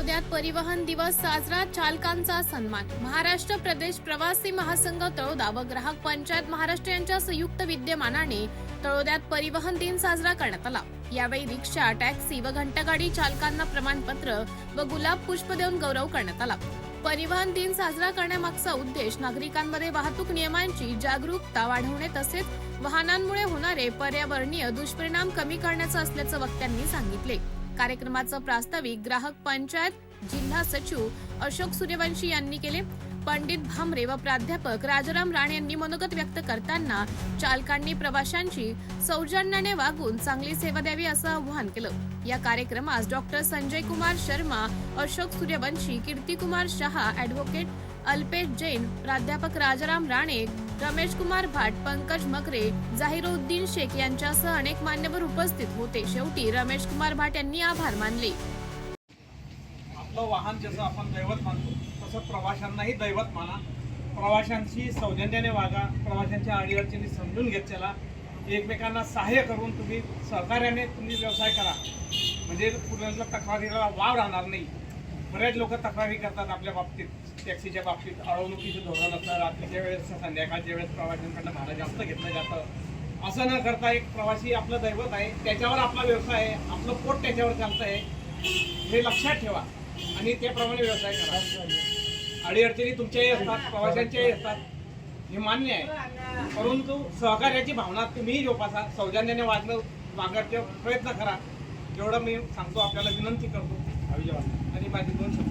तळोद्यात परिवहन दिवस साजरा चालकांचा सन्मान. महाराष्ट्र प्रदेश प्रवासी महासंघ तळोदा व ग्राहक पंचायत महाराष्ट्र यांच्या संयुक्त विद्यमानाने तळोद्यात परिवहन दिन साजरा करण्यात आला. यावेळी रिक्षा टॅक्सी व घंटागाडी चालकांना प्रमाणपत्र व गुलाब पुष्प देऊन गौरव करण्यात आला. परिवहन दिन साजरा करण्यामागचा उद्देश नागरिकांमध्ये वाहतूक नियमांची जागरूकता वाढवणे तसेच वाहनांमुळे होणारे पर्यावरणीय दुष्परिणाम कमी करण्याचा असल्याचं वक्त्यांनी सांगितले. कार्यक्रमाचं प्रास्ताविक ग्राहक पंचायत जिल्हा सचिव अशोक सूर्यवंशी यांनी केले. पंडित भामरे व प्राध्यापक राजाराम राणे यांनी मनोगत व्यक्त करताना चालकांनी प्रवाशांची सौजन्याने वागून चांगली सेवा द्यावी असं आवाहन केलं. या कार्यक्रमास डॉक्टर संजय कुमार शर्मा अशोक सूर्यवंशी कीर्तिकुमार शहा ॲडव्होकेट अल्पेश जैन प्राध्यापक राजाराम राणे रमेश कुमार भाट पंकज मकरे जाहिरुद्दीन शेख यांच्यासह अनेक मान्यवर उपस्थित होते. शेवटी रमेश कुमार भाट यांनी आभार मानले. आपलं वाहन जसं आपण दैवत मानतो तसं प्रवाशांनाही दैवत माना. प्रवाशांशी सौजन्याने वागा प्रवाशांच्या अडीअडचणी समजून घेत चला. एकमेकांना सहाय्य करून तुम्ही सहकार्याने तुम्ही व्यवसाय करा. म्हणजे पुढल्या तक्रारीला वाव राहणार नाही. बरेच लोक तक्रारी करतात आपल्या बाबतीत. टॅक्सीच्या बाबतीत अडवणुकीचे धोरण असतं रात्रीच्या वेळेस संध्याकाळच्या वेळेस प्रवाशांकडनं भाडं जास्त घेतलं जातं. असं न करता एक प्रवासी आपलं दैवत आहे त्याच्यावर आपला व्यवसाय आहे आपलं पोट त्याच्यावर चालतं आहे. हे लक्षात ठेवा आणि त्याप्रमाणे व्यवसाय करा. अडीअडचणी तुमच्याही असतात प्रवाशांच्याही असतात. हे मान्य आहे. परंतु सहकार्याची भावना तुम्हीही जोपासा सौजन्याने वागणं वागायचा प्रयत्न करा. एवढं मी सांगतो आपल्याला विनंती करतो. आणि बाकी दोन शब्द